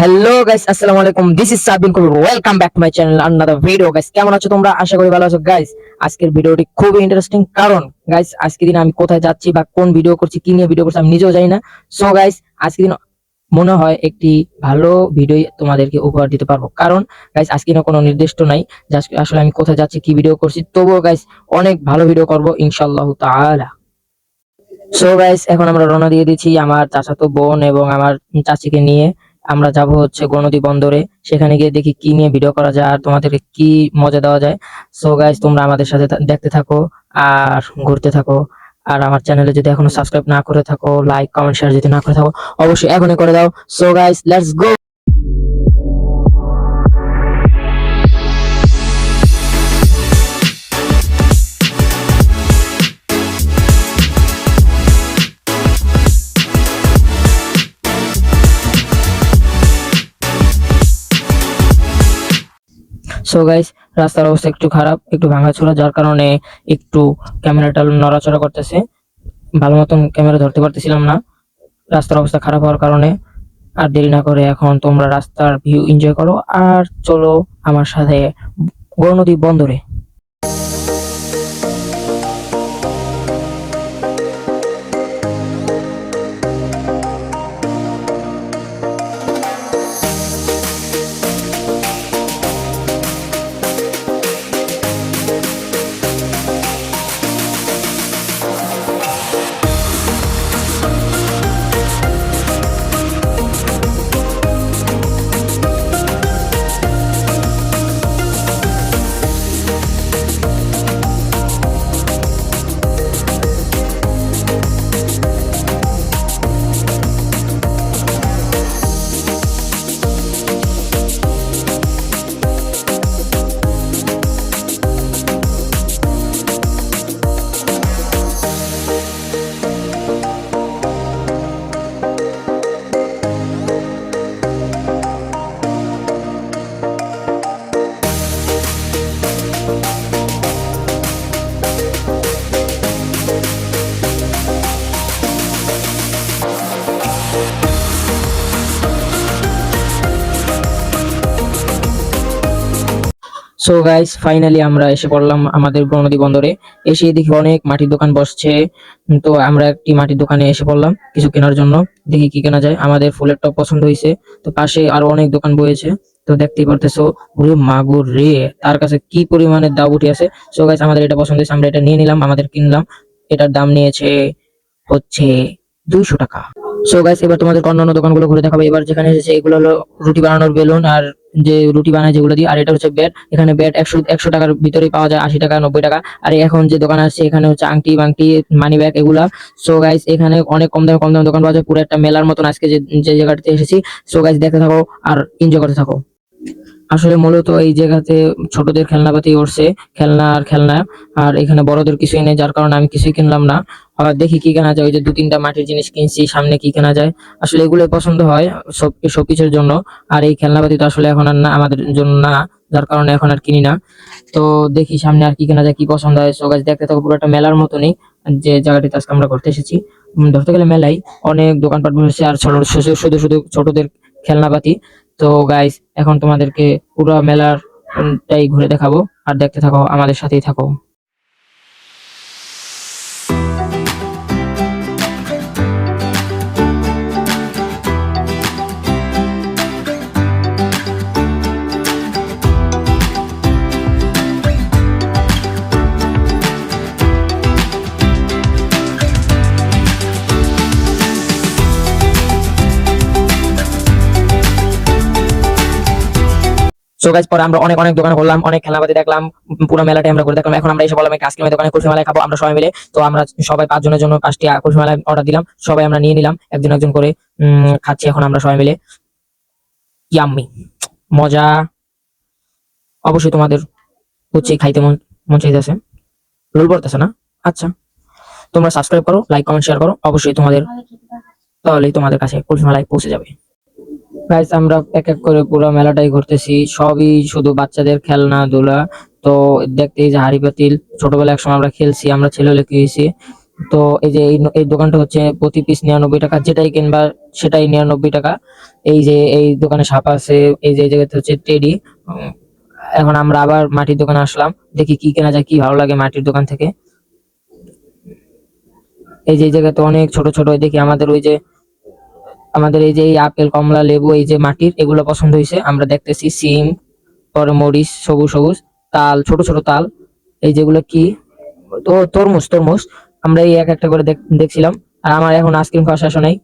Hello guys আসসালামু আলাইকুম। This is Sabin Kabir welcome back to my channel another video guys কেমন আছো তোমরা? আশা করি ভালো আছো গাইস আজকের ভিডিওটি খুবই ইন্টারেস্টিং কারণ গাইস আজকের দিন আমি কোথায় যাচ্ছি বা কোন ভিডিও করছি, কি নিয়ে ভিডিও করছি আমি নিজেও জানি না। সো গাইস আজকের দিন মনে হয় একটি ভালো ভিডিও তোমাদেরকে উপহার দিতে পারব। কারণ গাইস আজকে দিনে কোনো নির্দিষ্ট নাই আসলে আমি কোথায় যাচ্ছি, কি ভিডিও করছি, তবুও গাইস অনেক ভালো ভিডিও করব, ইনশাআল্লাহ তাআলা। সো গাইস এখন আমরা রওনা দিয়ে দিচ্ছি আমার চাচাতো বোন এবং আমার চাচিকে নিয়ে। আমরা যাব হচ্ছে গণদী বন্দরে। সেখানে গিয়ে দেখি কি নিয়ে ভিডিও করা যায় আর তোমাদেরকে কি মজা দেওয়া যায়। সো গাইজ তোমরা আমাদের সাথে দেখতে থাকো আর ঘুরতে থাকো। আর আমার চ্যানেলে যদি এখনও সাবস্ক্রাইব না করে থাকো লাইক কমেন্ট শেয়ার যদি না করে থাকো, অবশ্যই এখনই করে দাও। So guys let's go so guys রাস্তার অবস্থা একটু খারাপ, একটু ভাঙাচোরা, যার কারণে একটু ক্যামেরাটা নড়াচড়া করতেছে। ভালো মতন ক্যামেরা ধরতে পারতেছিলাম না। রাস্তার অবস্থা খারাপ হওয়ার কারণে আর দেরি না করে এখন তোমরা রাস্তার ভিউ এনজয় করো। আর চলো আমার সাথে গৌরনদী বন্দরে। সো গাইস ফাইনালি আমরা এসে পড়লাম আমাদের গণনদী বন্দরে। এসে দেখি অনেক মাটির দোকান বসছে। তো আমরা একটি মাটির দোকানে এসে পড়লাম কিছু কেনার জন্য। দেখি কি কেনা যায়। আমাদের ফুলের টপ পছন্দ হয়েছে। তো পাশে আরও অনেক দোকান বয়েছে তো দেখতেই পারতেছো ওরে মাগুর রে। তার কাছে কি পরিমাণে উঠে আছে? সো গাইস আমাদের এটা পছন্দ হয়েছে। আমরা এটা নিয়ে নিলাম, আমাদের কিনলাম। এটার দাম নিয়েছে হচ্ছে দুইশো টাকা। সো গাইস এবার তোমাদের অন্যান্য দোকানগুলো ঘুরে দেখাবো। এবার যেখানে এসেছে, এগুলো হলো রুটি বানানোর বেলুন আর যে রুটি বানায় যেগুলো দিয়ে, আর এটা হচ্ছে ব্যাট। এখানে ব্যাট একশো একশো টাকার ভিতরে পাওয়া যায়, আশি টাকা, নব্বই টাকা। আর এখন যে দোকান আছে এখানে হচ্ছে আংটি বাংটি মানি ব্যাগ এগুলা। সো গাইস এখানে অনেক কম দামে কম দামে দোকান পাওয়া যায়। পুরো একটা মেলার মতন আজকে যে জায়গাটিতে এসেছি। সো গাইস দেখতে থাকো আর এনজয় করতে থাকো। আসলে মূলত এই জায়গাতে ছোটদের খেলনাপাতি উঠছে খেলনা আর খেলনা, আর এখানে বড়দের কিছুই নেই, যার কারণে আমি কিছুই কিনলাম না। আবার দেখি কি কেনা যায়, ওই যে দু তিনটা মাটির জিনিস কিনছি, সামনে কি কেনা যায়। আসলে এগুলো পছন্দ হয় সব সবকিছুর জন্য, আর এই খেলনাপাতি তো আসলে এখন আর না, আমাদের জন্য না, যার কারণে এখন আর কিনি না। তো দেখি সামনে আর কি কেনা যায়, কি পছন্দ হয়। সো গাছ দেখতে থাকো, পুরো একটা মেলার মতনই যে জায়গাটিতে আজকে আমরা ঘুরতে এসেছি। ধরতে গেলে মেলায় অনেক দোকানপাট বসেছে, আর ছোট শুধু শুধু ছোটদের খেলনাপাতি। তো গাইস এখন তোমাদেরকে পুরো মেলার টাই ঘুরে দেখাবো, আর দেখতে থাকো, আমাদের সাথেই থাকো। সো গাইস পরে আমরা অনেক অনেক দোকান করলাম, অনেক খেলনাপাতি দেখলাম, পুরো মেলাটা আমরা করে দেখলাম। এখন আমরা এসে বললাম আজকে দোকানে কুলফি মালাই খাব। আমরা সবাই মিলে, তো আমরা সবাই পাঁচজনের জন্য পাঁচটি কুলফি মালাই অর্ডার দিলাম। সবাই আমরা নিয়ে নিলাম, একজন একজন করে খাচ্ছি এখন আমরা সবাই মিলে। ইয়াম্মি মজা! অবশ্যই তোমাদের হচ্ছে খাইতে মন মন চাইতেছে। রোল পড়তেছে না? আচ্ছা। তোমরা সাবস্ক্রাইব করো লাইক কমেন্ট শেয়ার করো। অবশ্যই তোমাদের, তাহলেই তোমাদের কাছে কুলফি মেলায় পৌঁছে যাবে। গাইস আমরা এক এক করে পুরো মেলাটাই ঘুরতেছি। সবই শুধু বাচ্চাদের খেলনা, ধুলা। তো এই যে হাড়ি পাতিল, ছোটবেলায় একসময় আমরা খেলছি, আমরা ছেলে হয়েছি? তো এই যে এই দোকানটা হচ্ছে প্রতি পিস নিরানব্বই টাকা, যেটাই কিনবা সেটাই নিরানব্বই টাকা। এই যে এই দোকানে সাপ আছে, এই যে এই জায়গাতে হচ্ছে টেডি এখন আমরা আবার মাটির দোকানে আসলাম, দেখি কি কেনা যায়, কি ভালো লাগে মাটির দোকান থেকে। এই যে জায়গাতে অনেক ছোট ছোট, দেখি আমাদের ওই যে আমাদের এই যে এই আপেল, কমলা, লেবু, এই যে মাটির, এগুলো পছন্দ হয়েছে। আমরা দেখতেছি সিম পরে মরিচ সবুজ সবুজ, তাল, ছোট ছোট তাল। এই যেগুলো কি? তো তরমুজ তরমুজ। আমরা এই এক একটা করে দেখ- দেখছিলাম। আর আমার এখন আইসক্রিম খাওয়া শেষ নাই।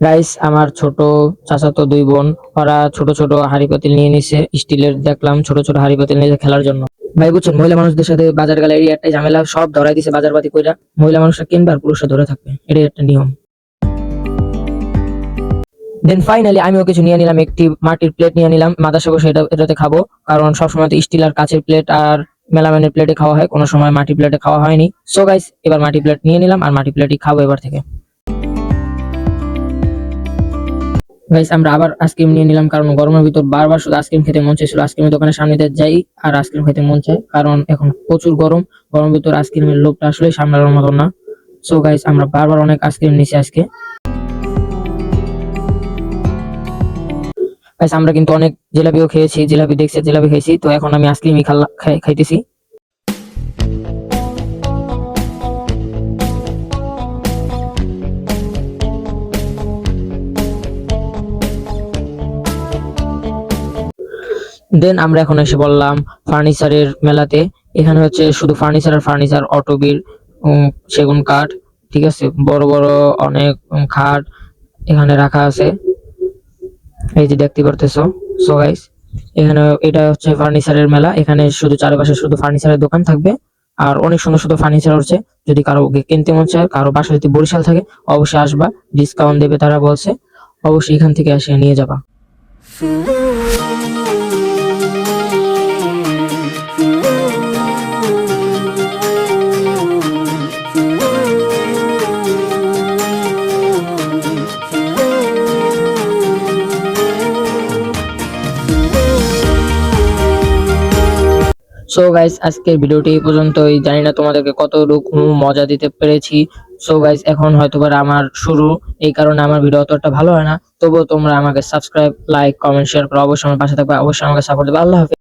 গাইস আমার ছোট চাচাতো দুই বোন, ওরা ছোট ছোট হাড়ি পাতিল নিয়ে নিছে, স্টিলের দেখলাম ছোট ছোট হাড়ি পাতিল নিয়ে খেলার জন্য। ভাই, বুঝছেন, মহিলা মানুষদের সাথে বাজার গেলে এই একটাই ঝামেলা, সব ধরাই দিছে বাজার পাতি কইরা। মহিলা মানুষরা কিনবে আর পুরুষরা ধরে থাকবে, এটাই একটা নিয়ম। দেন ফাইনালি আমিও কিছু নিয়ে নিলাম, একটি মাটির প্লেট নিয়ে নিলাম মাদাসা বসে এটা, এটাতে খাব। কারণ সবসময় তো স্টিল আর কাচের প্লেট আর মেলামেনের প্লেটে খাওয়া হয়, কোনো সময় মাটি প্লেটে খাওয়া হয়নি। সো গাইস এবার মাটি প্লেট নিয়ে নিলাম আর মাটি প্লেটই খাব এবার থেকে। গাইস আমরা আবার আইসক্রিম নিয়ে নিলাম কারণ গরমের ভিতর বারবার শুধু আইসক্রিম খেতে মন চাইছিল। আইসক্রিমের দোকানের সামনেতে যাই আর আইসক্রিম খেতে মন চায়। কারণ এখন প্রচুর গরম, গরমের ভিতর আইসক্রিমের লোভটা আসলে সামলানোর মতো না। সো গাইস আমরা বারবার অনেক আইসক্রিম নিছি আজকে। গাইস আমরা কিন্তু অনেক জিলাপিও খেয়েছি, জিলাপি দেখছে, জিলাপি খেয়েছি তো এখন আমি আইসক্রিমই খাইতেছি। দেন আমরা এখন এসে বললাম ফার্নিচারের মেলাতে। এখানে হচ্ছে শুধু ফার্নিচার আর ফার্নিচার অটোবির সেগুন কাঠ, ঠিক আছে? বড় বড় অনেক খাট এখানে রাখা আছে। এই যে দেখতে পারতেছো? সো গাইস এখানে এটা হচ্ছে ফার্নিচারের মেলা। এখানে শুধু চারপাশে শুধু ফার্নিচারের দোকান থাকবে। আর অনেক সুন্দর সুন্দর ফার্নিচার হচ্ছে। যদি কারও কিনতে মন চায়, কারও বাসা যদি বরিশাল থাকে, অবশ্যই আসবা। ডিসকাউন্ট দেবে তারা বলছে। অবশ্যই এখান থেকে এসে নিয়ে যাবা। সো গাইস আজকের ভিডিওটি এই পর্যন্তই। জানি না তোমাদেরকে কতটুকু মজা দিতে পেরেছি। সো গাইস এখন হয়তো আমার শুরু। এই কারণে আমার ভিডিও অতটা ভালো হয় না। তবুও তোমরা আমাকে সাবস্ক্রাইব লাইক কমেন্ট শেয়ার করো অবশ্যই আমার পাশে থাকবে। অবশ্যই আমাকে সাপোর্ট দেবে। আল্লাহ হাফেজ।